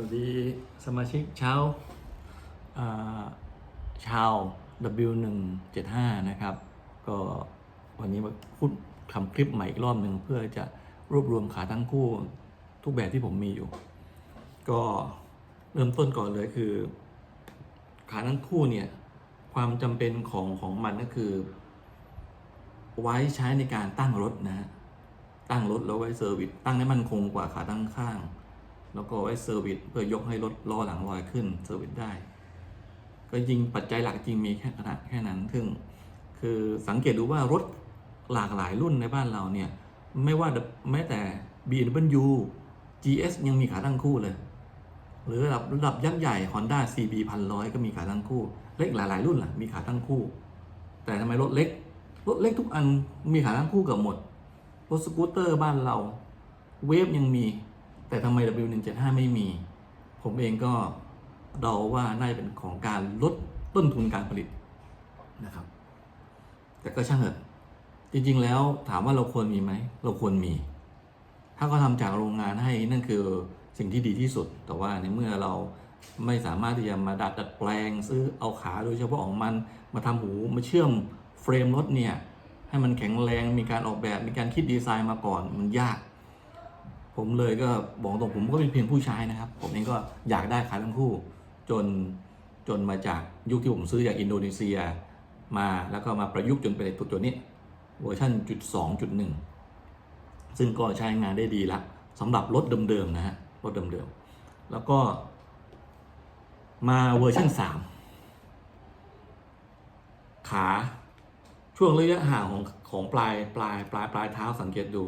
วัสดีสมาชิกชาอ่าชาว W175 นะครับ ก็วันนี้มาพูดทำคลิปใหม่อีกรอบหนึ่งเพื่อจะรวบรวมขาทั้งคู่ทุกแบบที่ผมมีอยู่ ก็เริ่มต้นก่อนเลยคือ ขาทั้งคู่เนี่ย ความจำเป็นของของมันก็คือ ไว้ใช้ในการตั้งรถนะฮะตั้งรถแล้วไว้เซอร์วิสตั้งให้มันคงกว่าขาตั้งข้าง แล้วก็ไว้เซอร์วิสเพื่อยกให้รถล้อหลังลอยขึ้นเซอร์วิสได้ ก็จริงปัจจัยหลักจริงมีแค่ขนาดแค่นั้นซึ่งคือสังเกตดูว่ารถหลากหลายรุ่นในบ้านเราเนี่ยไม่ว่าแม้แต่ BMW GS ยังมีขาตั้งคู่เลย หรือระดับระดับยักษ์ใหญ่ Honda CB พันร้อยก็มีขาตั้งคู่ เล็กหลาย ๆ รุ่นล่ะมีขาตั้งคู่ แต่ทำไมรถเล็ก รถเล็กทุกอันมีขาตั้งคู่เกับหมด รถสกูตเตอร์บ้านเรา เวฟยังมี แต่ทำไม W175 ไม่มี ผมเองก็เดาว่าน่าจะเป็นของการลดต้นทุนการผลิตนะครับ แต่ก็ช่างเถอะจริง ๆ แล้วถามว่าเราควรมีไหม เราควรมี ถ้าเขาทำจากโรงงานให้นั่นคือสิ่งที่ดีที่สุด แต่ว่าในเมื่อเราไม่สามารถที่จะมาดัดดัดแปลง ซื้อเอาขาโดยเฉพาะของมันมาทำหูมาเชื่อมเฟรมรถเนี่ยให้มันแข็งแรงมีการออกแบบมีการคิดดีไซน์มาก่อนมันยาก ผมเลยก็บอกตรงผมก็เป็นเพียงผู้ใช้นะครับ ผมเองก็อยากได้ขายทั้งคู่ จนจนมาจากยุคที่ผมซื้อจากอินโดนีเซียมาแล้วก็มาประยุกต์จนเป็นตัวนี้เวอร์ชันจุดสองจุดหนึ่งซึ่งก็ใช้งานได้ดีละสำหรับรถเดิมๆนะฮะรถเดิมๆแล้วก็มาเวอร์ชันสามขาช่วงระยะห่างของของปลายปลายปลายปลายเท้าสังเกตดู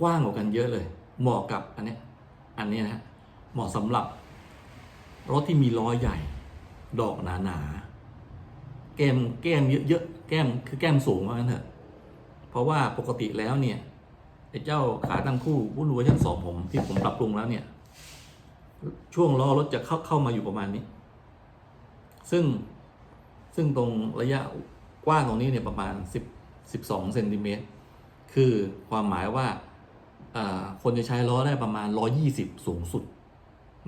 กว้างกว่ากันเยอะเลย เหมาะกับอันนี้อันนี้นะเหมาะสำหรับรถที่มีล้อใหญ่ ดอกหนาๆแก้มแก้มเยอะๆแก้มคือแก้มสูงว่างั้นเถอะ เพราะว่าปกติแล้วเนี่ยไอ้เจ้าขาตั้งคู่รุ่นวอร์ชันสองผมที่ผมปรับปรุงแล้วเนี่ย ช่วงล้อรถจะเข้าเข้ามาอยู่ประมาณนี้ ซึ่งซึ่งตรงระยะกว้างตรงนี้เนี่ยประมาณ10 12เซนติเมตรคือความหมายว่า คนจะใช้ล้อได้ประมาณ 120 สูงสุด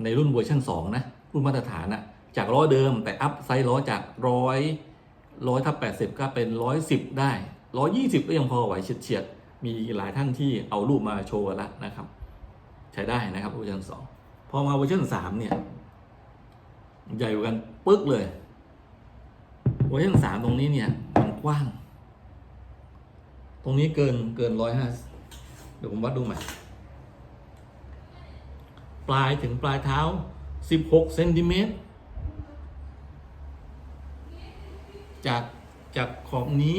ในรุ่นเวอร์ชัน2 นะ รุ่นมาตรฐานนะจากล้อเดิมแต่อัพไซส์ล้อจากร้อยร้อยทับแปดสิบก็เป็นร้อยสิบได้ร้อยี่สิบก็ยังพอไหวเฉียดๆมีหลายท่านที่เอารูปมาโชว์แล้วนะครับ ใช้ได้นะครับเวอร์ชันสองพอมาเวอร์ชันสามเนี่ย ใหญ่กว่ากันปึ๊กเลยเวอร์ชันสามตรงนี้เนี่ย มันกว้าง ตรงนี้เกินเกินร้อยห้า เดี๋ยวผมวัดดูใหม่ ปลายถึงปลายเท้า 16เซนติเมตรจากจากขอบนี้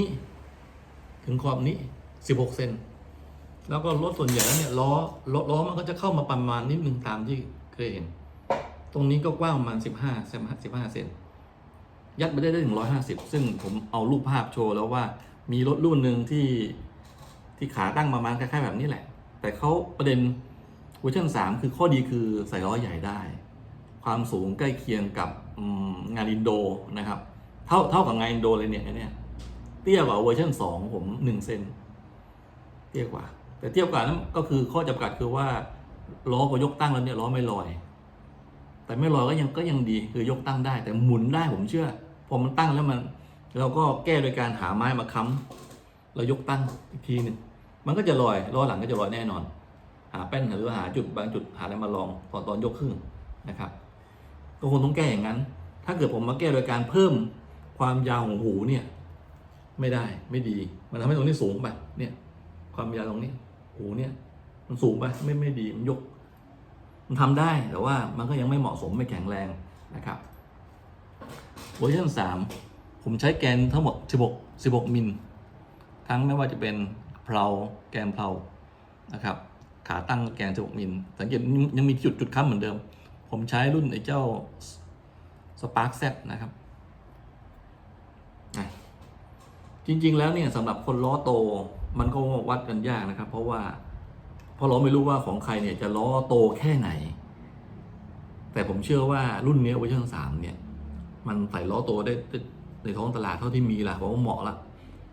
ถึงขอบนี้ 16เซนแล้วก็รถส่วนใหญ่แล้วเนี่ยล้อล้อล้อมันก็จะเข้ามาประมาณนิดนึงตามที่เคยเห็น ตรงนี้ก็กว้างประมาณ 15เซน15เซนยัดไปได้ได้ถึง150 ซึ่งผมเอารูปภาพโชว์แล้วว่ามีรถรุ่นหนึ่งที่ ที่ขาตั้งประมาณคล้ายๆแบบนี้แหละ แต่เขาประเด็นเวอร์ชัน3คือข้อดีคือใส่ล้อใหญ่ได้ ความสูงใกล้เคียงกับงานอินโดนะครับ เท่าเท่ากับงานอินโดเลยเนี่ยเนี่ยเตี้ยกว่าเวอร์ชัน2 ผม 1 เซนเตี้ยกว่า แต่เตี้ยกว่านั้นก็คือข้อจำกัดคือว่าล้อพอยกตั้งแล้วเนี่ยล้อไม่ลอย แต่ไม่ลอยก็ยังก็ยังดีคือยกตั้งได้ แต่หมุนได้ผมเชื่อพอมันตั้งแล้วมัน เราก็แก้โดยการหาไม้มาค้ำเรายกตั้งอีกทีหนึ่ง มันก็จะลอยล้อหลังก็จะลอยแน่นอน หาแป้นหรือหาจุดบางจุดหาอะไรมาลองตอนตอนยกขึ้นนะครับ ก็คงต้องแก้อย่างนั้น ถ้าเกิดผมมาแก้โดยการเพิ่มความยาวของหูเนี่ยไม่ได้ไม่ดี มันทำให้ตรงนี้สูงไปเนี่ยความยาวตรงนี้หูเนี่ยมันสูงไปไม่ไม่ดีมันยก มันทำได้แต่ว่ามันก็ยังไม่เหมาะสมไม่แข็งแรงนะครับเวอร์ชัน3ผมใช้แกนทั้งหมด 16 16 มิล ทั้งไม่ว่าจะเป็น เพลาแกนเพลานะครับ ขาตั้งแกน 16 มิล สังเกตยังมีจุดจุดค้ำเหมือนเดิม ผมใช้รุ่นไอ้เจ้า Spark Z นะครับ จริง ๆ แล้วเนี่ยสำหรับคนล้อโตมันก็วัดกันยากนะครับ เพราะว่าเพราะเราไม่รู้ว่าของใครเนี่ยจะล้อโตแค่ไหน แต่ผมเชื่อว่ารุ่นนี้เวอร์ชันสามเนี่ย มันใส่ล้อโตได้ได้ในท้องตลาดเท่าที่มีละผมว่าเหมาะละ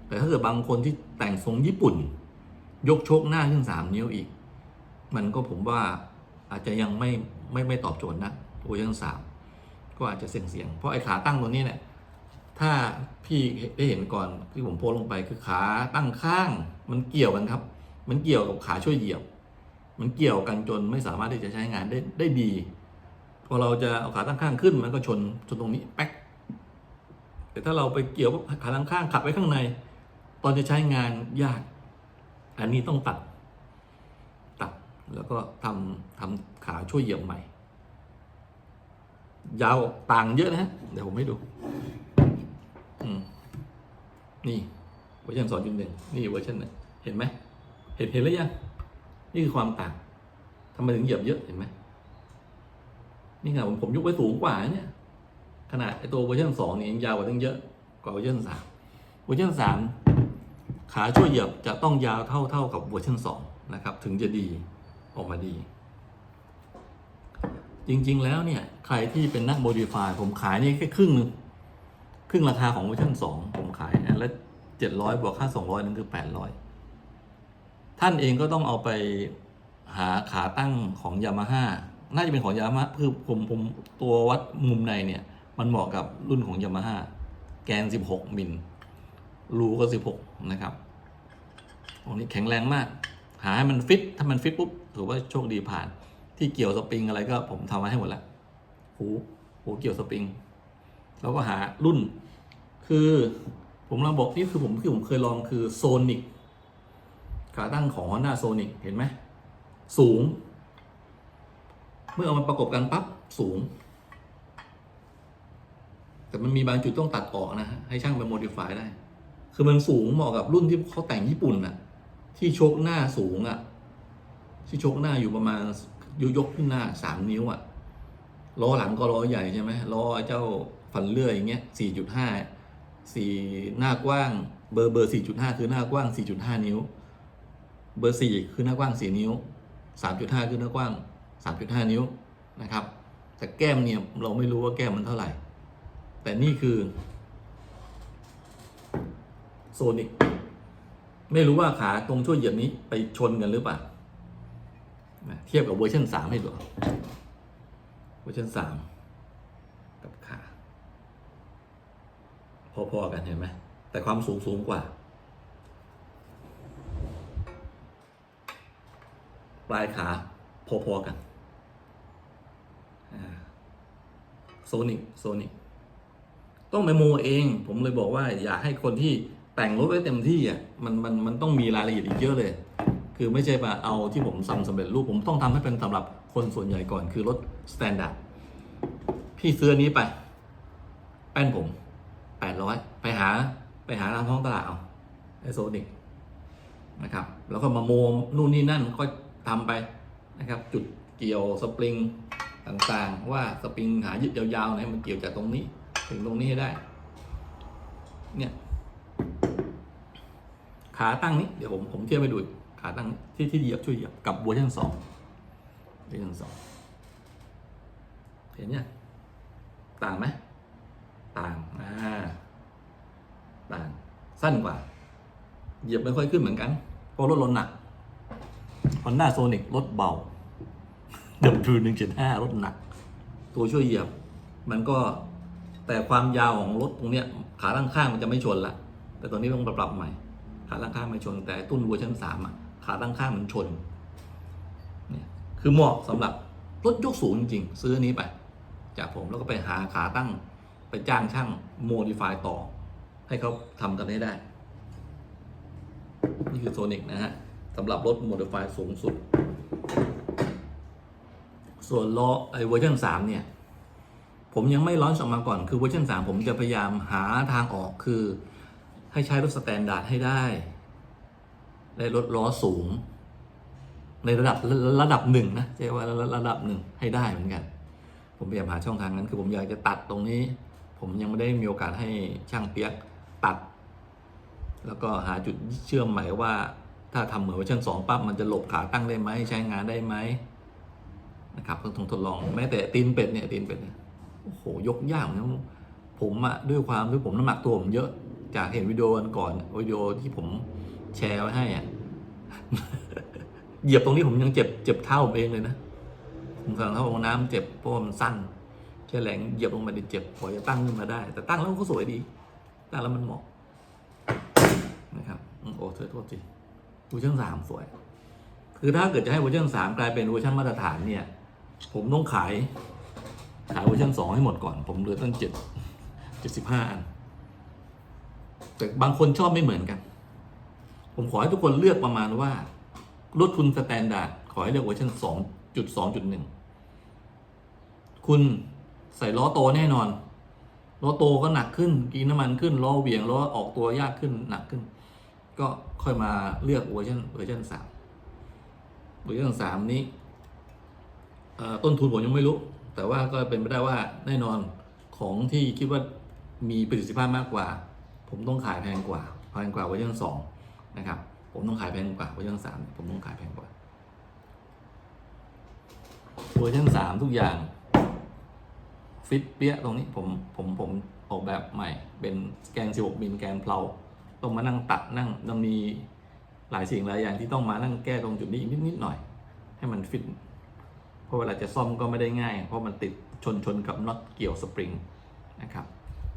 แต่ถ้าเกิดบางคนที่แต่งทรงญี่ปุ่น ยกโชคหน้าขึ้นสามนิ้วอีก มันก็ผมว่าอาจจะยังไม่ไม่ไม่ตอบโจทย์นะเวอร์ชันสามก็อาจจะเสี่ยงเสียงๆเพราะไอ้ขาตั้งตัวนี้เนี่ยถ้าพี่ได้เห็นก่อนที่ผมโพสลงไปคือขาตั้งข้าง มันเกี่ยวกันครับ มันเกี่ยวกับขาช่วยเหยียบ มันเกี่ยวกันจนไม่สามารถที่จะใช้งานได้ได้ดีพอเราจะเอาขาตั้งข้างขึ้นมันก็ชนชนตรงนี้แป๊กแต่ถ้าเราไปเกี่ยวขาตั้งข้างขับไว้ข้างใน ตอนจะใช้งานยาก อันนี้ต้องตัด ตัดแล้วก็ทำทำขาช่วยเหยียบใหม่ ยาวต่างเยอะนะฮะ เดี๋ยวผมให้ดู นี่เวอร์ชันสองจุดหนึ่งนี่เวอร์ชันหนึ่งเห็นไหม เห็นเห็นแล้วยัง นี่คือความต่างทำไมถึงเหยียบเยอะเห็นไหมนี่ขนาดผมผมยกไว้สูงกว่าเนี่ยขนาดไอตัวเวอร์ชันสองเนี่ยยังยาวกว่าตั้งเยอะกว่าเวอร์ชันสามเวอร์ชันสาม ขาช่วยเหยียบจะต้องยาวเท่าเท่ากับเวอร์ชันสองนะครับ ถึงจะดีออกมาดี จริงๆแล้วเนี่ย ใครที่เป็นนักโมดิฟายผมขายนี่แค่ครึ่งหนึงครึ่งราคาของเวอร์ชันสองผมขายอันละเจ็ดร้อยบวกค่าสองร้อยนั่นคือแปดร้อยท่านเองก็ต้องเอาไปหาขาตั้งของยามาฮ่าน่าจะเป็นของยามาฮ่าคือผมผมตัววัดมุมในเนี่ย มันเหมาะกับรุ่นของยามาฮ่าแกน16มิล รูก็16นะครับตรงนี้แข็งแรงมาก หาให้มันฟิต ถ้ามันฟิตปุ๊บถือว่าโชคดีผ่าน ที่เกี่ยวสปริงอะไรก็ผมทำมาให้หมดแล้วหูหูเกี่ยวสปริง แล้วก็หารุ่น คือผมลองบอกนี่คือผมที่ผมเคยลองคือโซนิกขาตั้งของ Honda Sonic เห็นไหม สูง เมื่อเอามาประกบกันปั๊บสูง แต่มันมีบางจุดต้องตัดออกนะฮะให้ช่างไปโมดิฟายได้ คือมันสูงเหมาะกับรุ่นที่เขาแต่งญี่ปุ่นน่ะที่โชกหน้าสูงอะที่โชกหน้าอยู่ประมาณยยกขึ้นหน้าสามนิ้วอะล้อหลังก็ล้อใหญ่ใช่ไหมล้อเจ้าฟันเลื่อยอย่างเงี้ยสี่จุดห้าสี่หน้ากว้างเบอร์เบอร์สี่จุดห้าคือหน้ากว้างสี่จุดห้านิ้ว เบอร์สี่คือหน้ากว้างสี่นิ้วสามจุดห้าคือหน้ากว้างสามจุดห้านิ้วนะครับ แต่แก้มเนี่ยเราไม่รู้ว่าแก้มมันเท่าไหร่ แต่นี่คือ โซนิกไม่รู้ว่าขาตรงช่วยเหยียบนี้ไปชนกันหรือเปล่าเทียบกับเวอร์ชันสามให้ดูเวอร์ชันสามกับขา พอๆกันเห็นไหมแต่ความสูงสูงกว่า ปลายขาพอๆกันโซนิกโซนิกต้องไปโมเอง ผมเลยบอกว่า อยากให้คนที่ แต่งรถไว้เต็มที่อะมันมันมันต้องมีรายละเอียดอีกเยอะเลย คือไม่ใช่มาเอาที่ผมทำสำเร็จรูปผมต้องทำให้เป็นสำหรับคนส่วนใหญ่ก่อนคือรถสแตนดาร์ดพี่ซื้อนี้ไปแป้นผมแปดร้อยไปหาไปหาตามท้องตลาดเอาไอโซนิกนะครับ แล้วก็มาโมนู่นนี่นั่นก็ทำไปนะครับ จุดเกี่ยวสปริงต่างๆ ว่าสปริงหายึดยาวๆเนี่ยมันเกี่ยวจากตรงนี้ ถึงตรงนี้ให้ได้ เนี่ย ขาตั้งนี้เดี๋ยวผมผมเทียบไปดูขาตั้งที่ที่เหยียบช่วยเหยียบกับเวอร์ชันสองเวอร์ชันสองเห็นเนี่ยต่างไหมต่างอ่าต่างสั้นกว่า เหยียบไม่ค่อยขึ้นเหมือนกันเพราะรถรถหนัก Honda Sonic รถเบา W หนึ่งเจ็ดห้ารถหนัก ตัวช่วยเหยียบ มันก็แต่ความยาวของรถตรงเนี้ยขาด้านข้างมันจะไม่ชนละแต่ตอนนี้ต้องปรับใหม่ ขาด้านข้างไม่ชน แต่ตุ้นเวอร์ชันสามอะขาด้านข้างมันชนเนี่ยคือเหมาะสำหรับรถยกสูงจริงๆซื้อนี้ไป จากผมแล้วก็ไปหาขาตั้งไปจ้างช่างโมดิฟายต่อ ให้เขาทำกันให้ได้ นี่คือโซนิกนะฮะสำหรับรถโมดิฟายสูงสุด ส่วนล้อไอเวอร์ชันสามเนี่ยผมยังไม่ร้อนออกมาก่อน คือเวอร์ชันสามผมจะพยายามหาทางออกคือ ให้ใช้รถสแตนดาร์ดให้ได้ ในรถล้อสูง ในระดับระดับหนึ่งนะใช่ว่าระดับหนึ่งให้ได้เหมือนกัน ผมพยายามหาช่องทางนั้น คือผมอยากจะตัดตรงนี้ ผมยังไม่ได้มีโอกาสให้ช่างเปียกตัด แล้วก็หาจุดเชื่อมใหม่ว่า ถ้าทำเหมือนเวอร์ชันสองปั๊บมันจะหลบขาตั้งได้ไหมใช้งานได้ไหมนะครับต้องทดลองแม้แต่ตีนเป็ดเนี่ยตีนเป็ดเนี่ยโอ้โหยกยากนะผมอะด้วยความที่ผมน้ำหนักตัวผมเยอะ จากเห็นวิดีโอกันก่อนวิดีโอที่ผมแชร์ไว้ให้อะเหยียบตรงนี้ผมยังเจ็บเจ็บเท้าผมเองเลยนะผมสั่งเข้าห้องน้ำเจ็บเพราะมันสั้นใช้แรงเหยียบลงมาดิเจ็บพอจะตั้งขึ้นมาได้ แต่ตั้งแล้วก็สวยดี ตั้งแล้วมันเหมาะนะครับโอ้เธอโทษทีเวอร์ชันสามสวย คือถ้าเกิดจะให้เวอร์ชันสามกลายเป็นเวอร์ชันมาตรฐานเนี่ย ผมต้องขาย ขายเวอร์ชันสองให้หมดก่อน ผมเหลือตั้งเจ็ดเจ็ดสิบห้าอัน แต่บางคนชอบไม่เหมือนกัน ผมขอให้ทุกคนเลือกประมาณว่ารถคุณสแตนดาร์ดขอให้เลือกเวอร์ชันสองจุดสองจุดหนึ่งคุณใส่ล้อโตแน่นอน ล้อโตก็หนักขึ้น กินน้ำมันขึ้น ล้อเวียง ล้อออกตัวยากขึ้นหนักขึ้น ก็ค่อยมาเลือกเวอร์ชันเวอร์ชันสามเวอร์ชันสามนี้ต้นทุนผมยังไม่รู้ แต่ว่าก็เป็นไปได้ว่าแน่นอนของที่คิดว่ามีประสิทธิภาพมากกว่า ผมต้องขายแพงกว่าแพงกว่าเวอร์ชันสองนะครับ ผมต้องขายแพงกว่าเวอร์ชันสามผมต้องขายแพงกว่าเวอร์ชันสามทุกอย่างฟิตเปี้ยตรงนี้ผมผมผมออกแบบใหม่ เป็นแกน 16มิลแกนเพลาต้องมานั่งตัดนั่งต้องมีหลายสิ่งหลายอย่างที่ต้องมานั่งแก้ตรงจุดนี้อีกนิดนิดหน่อย ให้มันฟิตเพราะเวลาจะซ่อมก็ไม่ได้ง่าย เพราะมันติดชนชนกับน็อตเกี่ยวสปริงนะครับ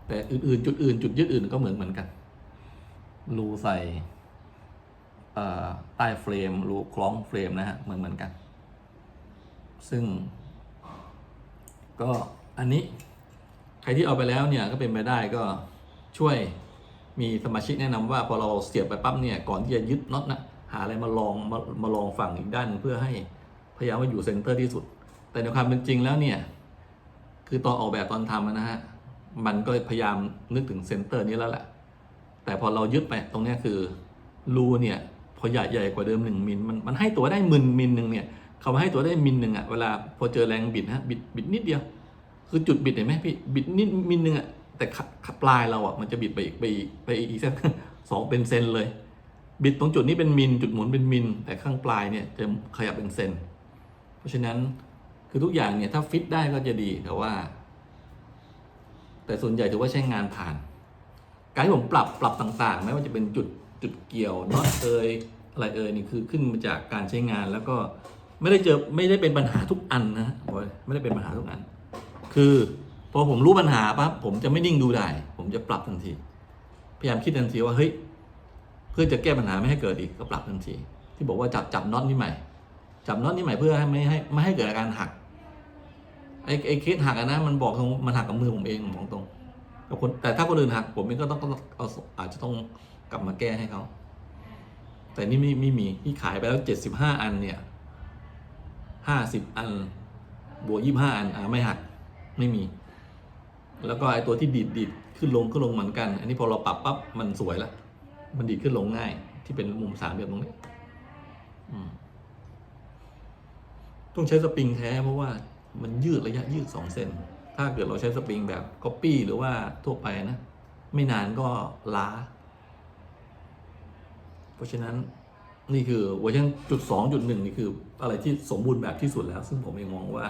แต่อื่นๆ จุดอื่น จุดยึดอื่นก็เหมือนเหมือนกัน รูใส่ใต้เฟรม รูคล้องเฟรมนะฮะ เหมือนเหมือนกัน ซึ่ง ก็อันนี้ใครที่เอาไปแล้วเนี่ยก็เป็นไปได้ก็ช่วยมีสมาชิกแนะนำว่าพอเราเสียบไปปั๊บเนี่ยก่อนที่จะยึดน็อตนะหาอะไรมาลองมามาลองฝั่งอีกด้านเพื่อให้พยายามว่าอยู่เซนเตอร์ที่สุด แต่ในความเป็นจริงแล้วเนี่ย คือตอนออกแบบตอนทำนะฮะ มันก็พยายามนึกถึงเซนเตอร์นี้แล้วแหละ แต่พอเรายึดไปตรงนี้คือรูเนี่ยพอใหญ่ใหญ่กว่าเดิมหนึ่งมิลมันมันให้ตัวได้มิลมิลหนึ่งเนี่ยเขามาให้ตัวได้มิลหนึ่งอะเวลาพอเจอแรงบิดนะบิดบิดนิดเดียว คือจุดบิดเห็นไหมพี่บิดนิดมิลหนึ่งอะแต่ขขปลายเราอะมันจะบิดไปอีกไปอีกไปอีกสักสองเป็นเซนเลย บิดตรงจุดนี้เป็นมิลจุดหมุนเป็นมิลแต่ข้างปลายเนี่ยจะขยับเป็นเซนเพราะฉะนั้นคือทุกอย่างเนี่ยถ้าฟิตได้ก็จะดีแต่ว่า แต่ส่วนใหญ่ถือว่าใช้งานผ่าน การที่ผมปรับปรับต่างๆ ไม่ว่าจะเป็นจุดจุดเกี่ยวน็อตเอยอะไรเอยนี่คือขึ้นมาจากการใช้งานแล้วก็ไม่ได้เจอไม่ได้เป็นปัญหาทุกอันนะไม่ได้เป็นปัญหาทุกอัน คือพอผมรู้ปัญหาปั๊บผมจะไม่นิ่งดูได้ ผมจะปรับทันที พยายามคิดทันทีว่าเฮ้ยเพื่อจะแก้ปัญหาไม่ให้เกิดอีกก็ปรับทันที ที่บอกว่าจับจับน็อตนี่ใหม่ จับน็อตนี่ใหม่เพื่อให้ไม่ให้ไม่ให้เกิดอาการหัก ไอ้ไอ้เคสหักอะนะมันบอกตรงมันหักกับมือผมเองผมบอกตรงกับคนแต่ถ้าคนอื่นหักผมเองก็ต้องเอาอาจจะต้องกลับมาแก้ให้เขาแต่นี่ไม่ไม่มีที่ขายไปแล้วเจ็ดสิบห้าอันเนี่ยห้าสิบอัน บวกยี่ห้าอันอ่าไม่หักไม่มี แล้วก็ไอ้ตัวที่ดีดดีดขึ้นลงขึ้นลงเหมือนกัน อันนี้พอเราปรับปั๊บมันสวยละมันดีดขึ้นลงง่าย ที่เป็นมุมสามเหลี่ยมตรงนี้ต้องใช้สปริงแท้เพราะว่า มันยืดระยะยืด 2เซนถ้าเกิดเราใช้สปริงแบบก๊อปปี้หรือว่าทั่วไปนะ ไม่นานก็ล้า เพราะฉะนั้นนี่คือเวอร์ชันจุดสองจุดหนึ่งนี่คืออะไรที่สมบูรณ์แบบที่สุดแล้ว ซึ่งผมเองมองว่า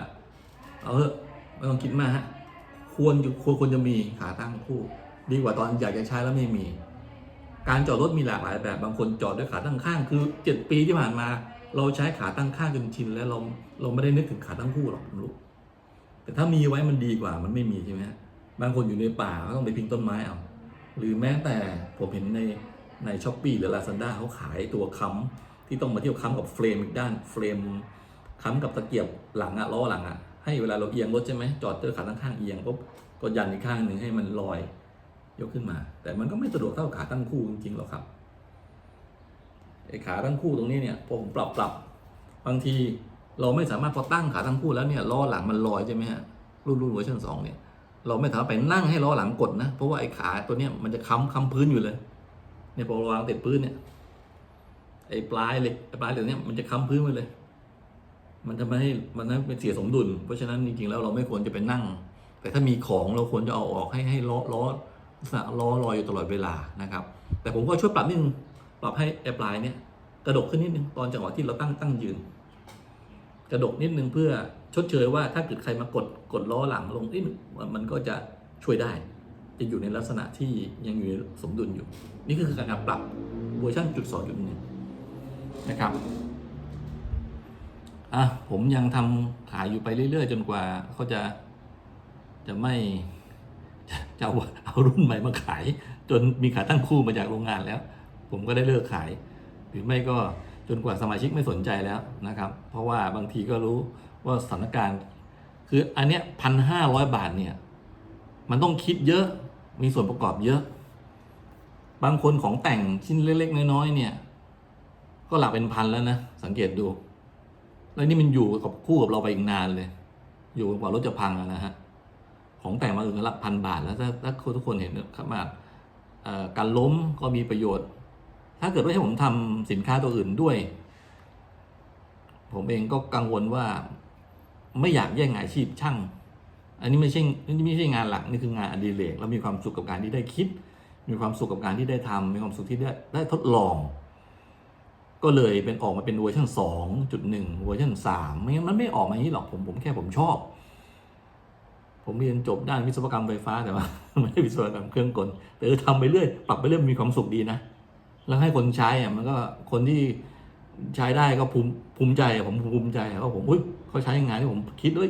เอาเถอะไม่ต้องคิดมากฮะควรควรควรจะมีขาตั้งคู่ ดีกว่าตอนอยากจะใช้แล้วไม่มี การจอดรถมีหลากหลายแบบบางคนจอดด้วยขาตั้งข้างคือเจ็ดปีที่ผ่านมา เราใช้ขาตั้งข้างจนชินแล้วเราเราไม่ได้นึกถึงขาตั้งคู่หรอกผมรู้แต่ถ้ามีไว้มันดีกว่ามันไม่มีใช่ไหมบางคนอยู่ในป่าก็ต้องไปพิงต้นไม้เอาหรือแม้แต่ผมเห็นในในช้อปปี้หรือลาซาด้าเขาขายตัวค้ำที่ต้องมาเที่ยวค้ำกับเฟรมอีกด้านเฟรมค้ำกับตะเกียบหลังอะล้อหลังอะให้เวลาเราเอียงรถใช่ไหมจอดเจอขาตั้งข้างเอียงปุ๊บก็ยันอีกข้างหนึ่งให้มันลอย ยกขึ้นมา แต่มันก็ไม่สะดวกเท่าขาตั้งคู่จริงๆหรอกครับ ไอ้ขาตั้งคู่ตรงนี้เนี่ยพอผมปรับปรับบางทีเราไม่สามารถพอตั้งขาตั้งคู่แล้วเนี่ยล้อหลังมันลอยใช่ไหมฮะรุ่นรุ่นเวอร์ชันสองเนี่ยเราไม่สามารถไปนั่งให้ล้อหลังกดนะเพราะว่าไอ้ขาตัวเนี้ยมันจะค้ำค้ำพื้นอยู่เลยเนี่ยพอเราวางติดพื้นเนี่ยไอ้ปลายเหล็กไอ้ปลายเหล็กเนี่ยมันจะค้ำพื้นไว้เลย มันทำให้มันนั้นเป็นเสียสมดุล เพราะฉะนั้นจริงๆแล้วเราไม่ควรจะไปนั่ง แต่ถ้ามีของเราควรจะเอาออกให้ให้ล้อล้อล้อลอยอยู่ตลอดเวลานะครับ แต่ผมก็ช่วยปรับนิดนึง ปรับให้ไอ้ปลายเนี่ยกระดกขึ้นนิดนึงตอนจังหวะที่เราตั้งตั้งยืน กระดกนิดนึงเพื่อชดเชยว่าถ้าเกิดใครมากดกดล้อหลังลงนิดนึงมันก็จะช่วยได้ จะอยู่ในลักษณะที่ยังอยู่ในสมดุลอยู่ นี่คือการปรับเวอร์ชันจุดสองจุดหนึ่งนะครับอะผมยังทำขายอยู่ไปเรื่อย ๆ จนกว่าเขาจะจะไม่จะจะเอาเอารุ่นใหม่มาขาย จนมีขาตั้งคู่มาจากโรงงานแล้ว ผมก็ได้เลิกขาย หรือไม่ก็จนกว่าสมาชิกไม่สนใจแล้วนะครับ เพราะว่าบางทีก็รู้ว่าสถานการณ์ คืออันเนี้ยพันห้าร้อยบาทเนี่ยมันต้องคิดเยอะมีส่วนประกอบเยอะ บางคนของแต่งชิ้นเล็ก ๆ น้อยๆเนี่ย ก็หลักเป็นพันแล้วนะ สังเกตดู แล้วนี่มันอยู่กับคู่กับเราไปอีกนานเลย อยู่กว่ารถจะพังนะฮะของแต่งมาถึงหลักพันบาทแล้วถ้าถ้าทุกคนเห็นครับว่าเอ่อการล้มก็มีประโยชน์ ถ้าเกิดว่าให้ผมทำสินค้าตัวอื่นด้วย ผมเองก็กังวลว่าไม่อยากแย่งอาชีพช่าง อันนี้ไม่ใช่นี่ไม่ใช่งานหลักนี่คืองานอดิเรกแล้วมีความสุขกับการที่ได้คิด มีความสุขกับการที่ได้ทำมีความสุขที่ได้ได้ทดลอง ก็เลยเป็นออกมาเป็นเวอร์ชัน2.1เวอร์ชัน3ไม่งั้นมันไม่ออกมาอย่างนี้หรอกผมผมแค่ผมชอบ ผมเรียนจบด้านวิศวกรรมไฟฟ้าแต่ว่าไม่ได้วิศวกรรมเครื่องกลแต่เออทำไปเรื่อยปรับไปเรื่อยมีความสุขดีนะ แล้วให้คนใช้อะมันก็คนที่ใช้ได้ก็ภูมิภูมิใจผมภูมิใจอะว่าผมอุ้ยเขาใช้งานที่ผมคิดด้วย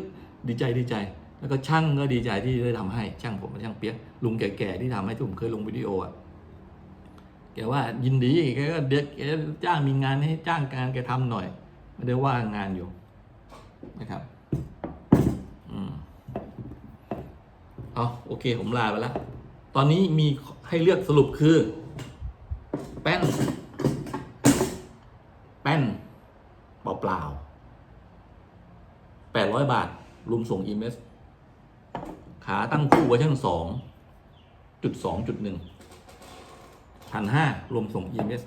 ดีใจดีใจ แล้วก็ช่างก็ดีใจที่ได้ทำให้ช่างผมช่างเปียกลุงแก่ๆที่ทำให้ที่ผมเคยลงวิดีโออะแกว่ายินดีแกก็เด็กแกจ้างมีงานให้จ้างการแกทำหน่อยไม่ได้ว่างานอยู่นะครับอืมเอาโอเคผมลาไปแล้วตอนนี้มีให้เลือกสรุปคือ แป้น แป้น เปล่าๆแปดร้อยบาท รวมส่งอีเมสขาตั้งคู่เวอร์ชันสองจุดสองจุดหนึ่งพันห้ารวมส่ง EMS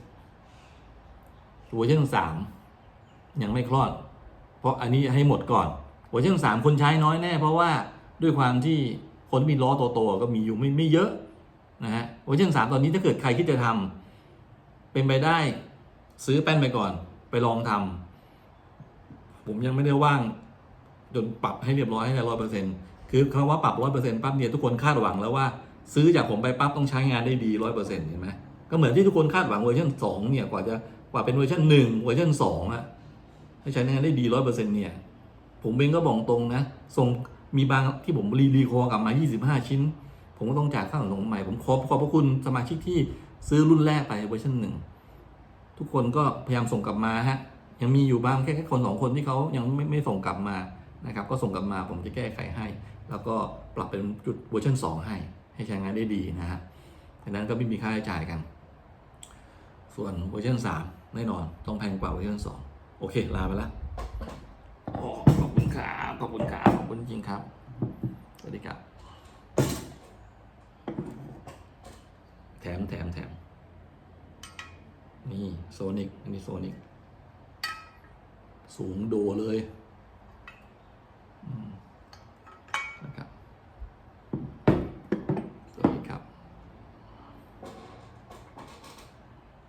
เวอร์ชันสามยังไม่คลอด เพราะอันนี้ให้หมดก่อนเวอร์ชันสามคนใช้น้อยแน่ เพราะว่าด้วยความที่คนที่มีล้อโตๆก็มีอยู่ไม่ไม่เยอะนะฮะเวอร์ชันสามตอนนี้ถ้าเกิดใครคิดจะทำ เป็นไปได้ซื้อแป้นไปก่อน ไปลองทำผมยังไม่ได้ว่าง จนปรับให้เรียบร้อยให้ได้ร้อยเปอร์เซ็นต์คือคำว่าปรับร้อยเปอร์เซ็นต์ปั๊บเนี่ยทุกคนคาดหวังแล้วว่าซื้อจากผมไปปั๊บต้องใช้งานได้ดีร้อยเปอร์เซ็นต์เห็นไหมก็เหมือนที่ทุกคนคาดหวังเวอร์ชันสองเนี่ยกว่าจะกว่าเป็นเวอร์ชันหนึ่งเวอร์ชันสองอะให้ใช้งานได้ดีร้อยเปอร์เซ็นต์เนี่ย ผมเองก็บอกตรงนะส่งมีบางที่ผมรีรีคอร์กลับมา 25 ชิ้น ผมก็ต้องจ่ายค่าขนส่งใหม่ ผมขอบขอบพระคุณสมาชิกที่ ซื้อรุ่นแรกไปเวอร์ชันหนึ่งทุกคนก็พยายามส่งกลับมาฮะยังมีอยู่บ้างแค่แค่คนสองคนที่เขายังไม่ไม่ส่งกลับมานะครับก็ส่งกลับมาผมจะแก้ไขให้ แล้วก็ปรับเป็นจุดเวอร์ชัน2 ให้ ให้ใช้งานได้ดีนะฮะดังนั้นก็ไม่มีค่าใช้จ่ายกัน ส่วนเวอร์ชัน3แน่นอนต้องแพงกว่าเวอร์ชัน2 โอเค ลาไปล้วโอ้ขอบคุณครับขอบคุณครับขอบคุณจริงครับ สวัสดีครับ แถมแถมแถม นี่โซนิกอันนี้โซนิกสูงโดเลย